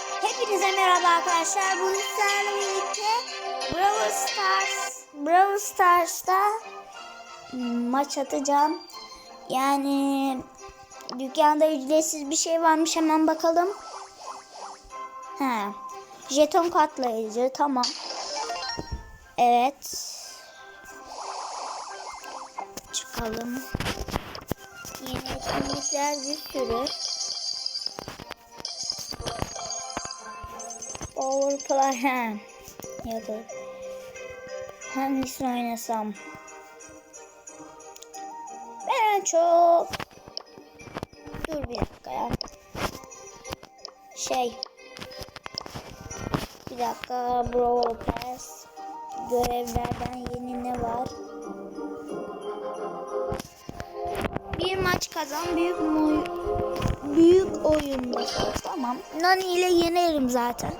Hepinize merhaba arkadaşlar. Bugün sizlerle birlikte Brawl Stars Brawl Stars'ta maç atacağım. Yani dükkanda ücretsiz bir şey varmış hemen bakalım. He. Jeton katlayıcı tamam. Evet. Çıkalım. Yeni etkinlikler bir sürü. Overplay ha. Ya da hangisini oynasam? Ben en çok dur bir dakika ya. Şey bir dakika Brawl Pass görevlerden yeni ne var? Bir maç kazan büyük mu büyük oyunda tamam. Nani ile yenerim zaten.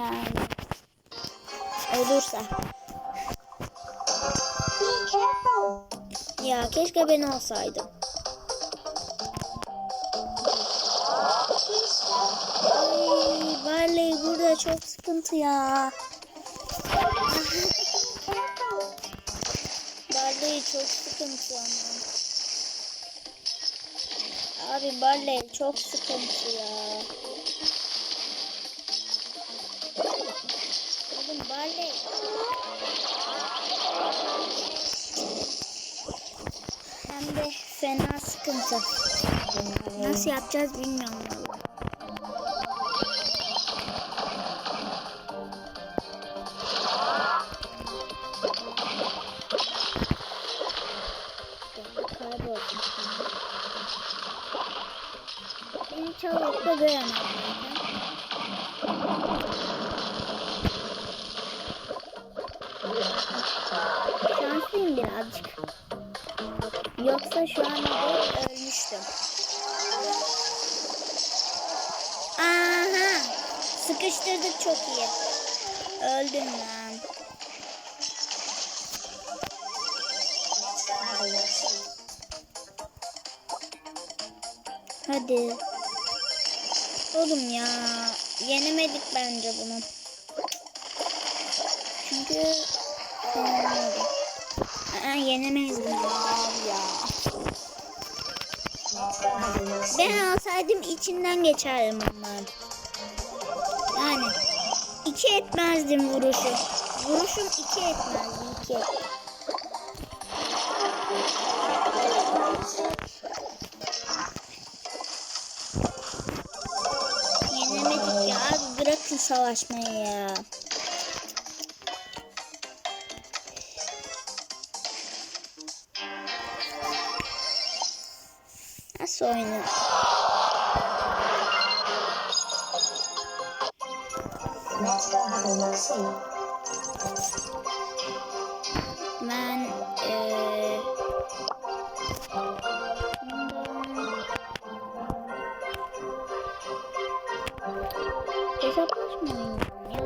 Yani ölürse. Ya keşke ben olsaydım. Ay, Barley burada çok sıkıntı ya. Barley çok sıkıntı ama. Abi Barley çok sıkıntı ya. Oğlum Barley. Hem de fena sıkıntı. Nasıl yapacağız bilmiyorum Şanslıyım birazcık. Yoksa şu an ölmüştüm. Aha! Sıkıştırdık çok iyi. Öldüm lan. Hadi. Oğlum ya. Yenemedik bence bunu. Çünkü Yenemedik. Aa, yenemeyiz ya. Ben alsaydım içinden geçerdim onların. Yani iki etmezdim vuruşu. Vuruşum iki etmezdi iki. Yenemedik ya bırakın savaşmayı ya. Nasıl oynuyor? Ben eee hesaplaşmayayım ya.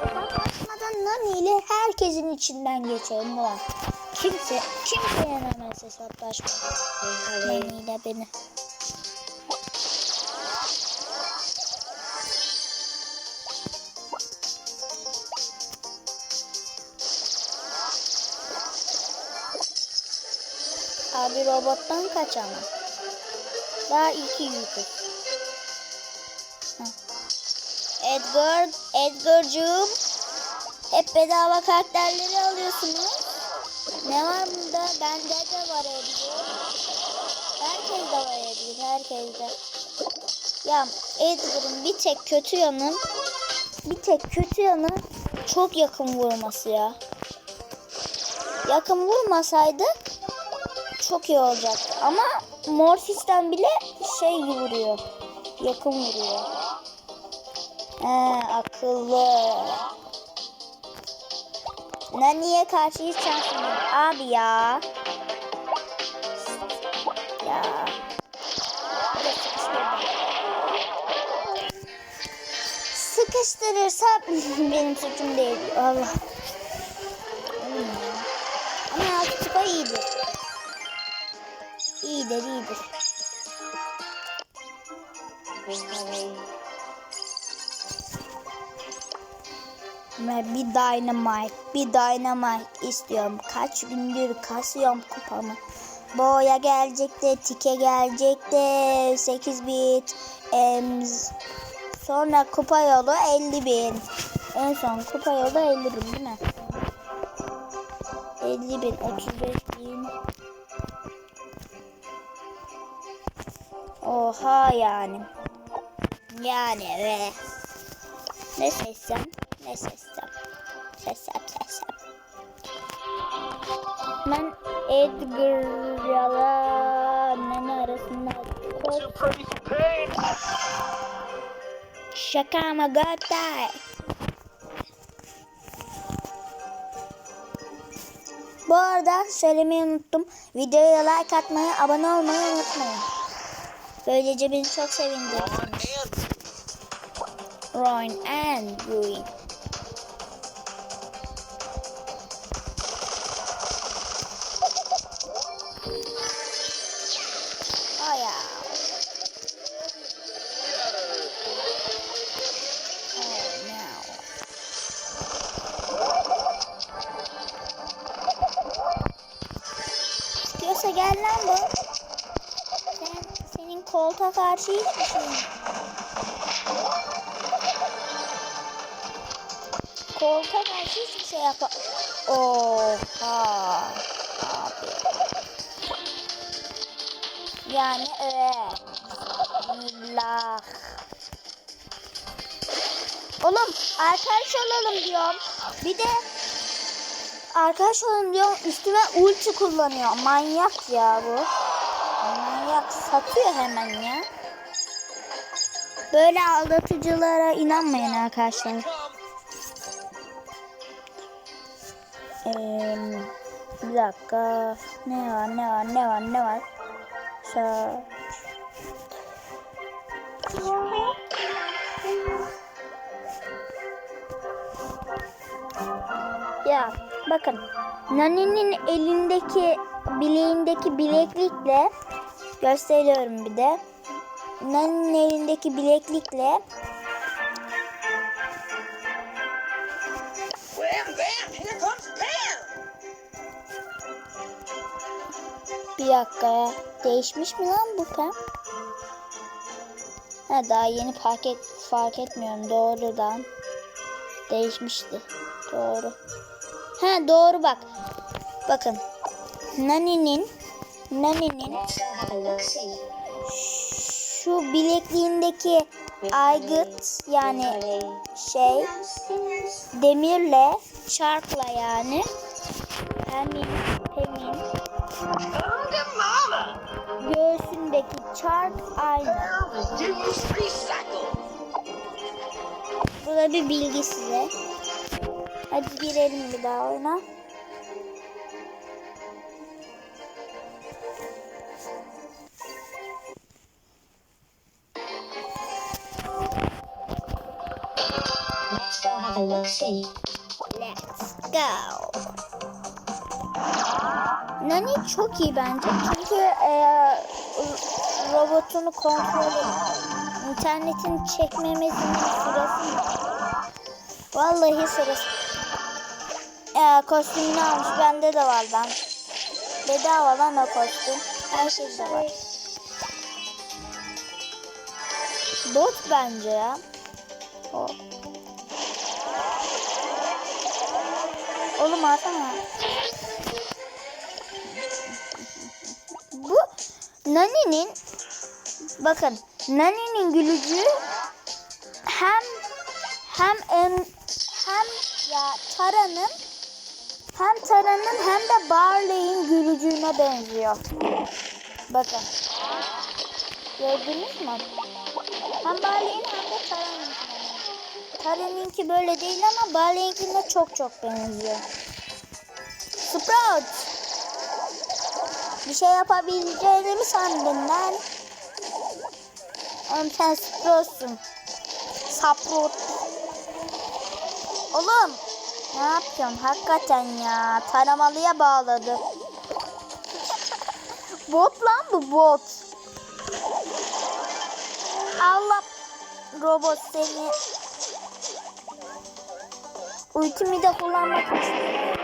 Hesaplaşmadan Nani ile herkesin içinden geçelim ulan. Kimse, kimse yenemez hesaplaşma. Nani ile beni. Abi robottan kaç ama. Daha iki yükü. Edgar, Edgar'cığım. Hep bedava karakterleri alıyorsunuz. Ne var bunda? Bende de var Edgar. Herkes de var Edgar, herkes de. Ya Edgar'ın bir tek kötü yanı, bir tek kötü yanı çok yakın vurması ya. Yakın vurmasaydı çok iyi olacaktı. Ama Morphis'ten bile şey vuruyor. Yakın vuruyor. He, akıllı. Nani'ye karşı hiç şansım yok. Abi ya. Ya. Sıkıştırırsa benim suçum değil. Allah. Ama Altıpa iyiydi. İyidir iyidir. Ve bir dynamite, bir dynamite istiyorum. Kaç gündür kasıyorum kupamı. Boya gelecek de, tike gelecek de, 8 bit. Ems, sonra kupa yolu 50 bin. En son kupa yolu 50 bin değil mi? 50 bin, 35 bin. Oha yani. Yani ve. Ne seçsem? Ne seçsem? Seçsem seçsem. Ben Edgar'la Nene arasında. Şaka mı götay? Bu arada söylemeyi unuttum. Videoya like atmayı, abone olmayı unutmayın. Böylece beni çok sevindirirsiniz. Ruin and ruin. Gel lan bu. Sen, senin koltuğa karşı hiçbir şey yok. Koltuğa karşı hiçbir şey yap. Oha. Abi. Yani evet. Billah. Oğlum arkadaş olalım diyorum. Bir de arkadaş olalım diyorum üstüme ulti kullanıyor. Manyak ya bu. Manyak satıyor hemen ya. Böyle aldatıcılara inanmayın arkadaşlar. Ee, bir dakika. Ne var ne var ne var ne var? Search. Ya bakın Nani'nin elindeki bileğindeki bileklikle gösteriyorum bir de. Nani'nin elindeki bileklikle bir dakika ya. Değişmiş mi lan bu pem? Ha daha yeni fark et fark etmiyorum doğrudan. Değişmişti. Doğru. Ha doğru bak. Bakın. Nani'nin Nani'nin şu bilekliğindeki aygıt yani şey demirle çarkla yani Under mama! göğsündeki çark aynı. Bu da bir bilgi size. Hadi girelim bir daha oyuna. Let's go have. Nani çok iyi bence çünkü e, robotunu kontrol internetin çekmemesinin sırası? Vallahi sırası. E, kostümünü almış bende de var ben. Bedava lan o kostüm. Her şeyde var. Bot bence ya. O. Oğlum atsana. Bu Nani'nin bakın Nani'nin gülücüğü hem hem en hem ya Tara'nın hem Tara'nın hem de Barley'in gülücüğüne benziyor. Bakın. Gördünüz mü? Hem Barley'in hem de Tara'nın. Tara'nınki böyle değil ama Barley'inkine çok çok benziyor. Sprout. Bir şey yapabileceğini mi sandın lan? Oğlum sen Sprout'sun. Saprot. Oğlum. Ne yapıyorsun? Hakikaten ya. Taramalıya bağladı. Bot lan bu bot. Allah robot seni ultimi de kullanmak istiyorum.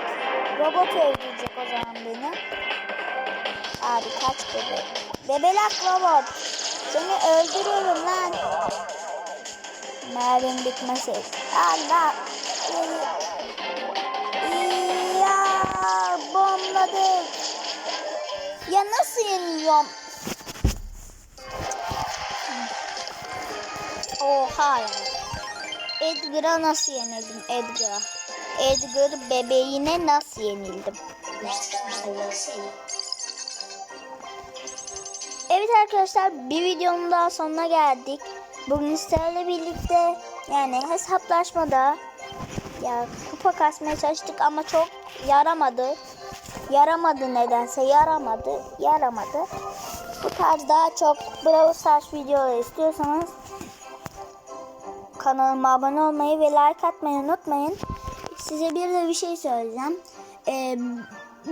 Robot öldürecek o zaman beni. Abi kaç bebe. Bebelak robot. Seni öldürüyorum lan. Mermim bitmesin. Allah. Ya bombladık. Ya nasıl yeniliyorum? Oha ya. Edgar'a nasıl yenildim Edgar'a? Edgar bebeğine nasıl yenildim? Evet arkadaşlar bir videonun daha sonuna geldik. Bugün sizlerle birlikte yani hesaplaşmada ya kupa kasmaya çalıştık ama çok yaramadı. Yaramadı nedense yaramadı. Yaramadı. Bu tarz daha çok Brawl Stars videoları istiyorsanız kanalıma abone olmayı ve like atmayı unutmayın. Size bir de bir şey söyleyeceğim. Ee,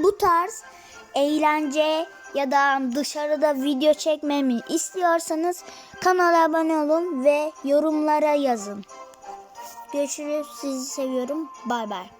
bu tarz eğlence ya da dışarıda video çekmemi istiyorsanız kanala abone olun ve yorumlara yazın. Görüşürüz. Sizi seviyorum. Bay bay.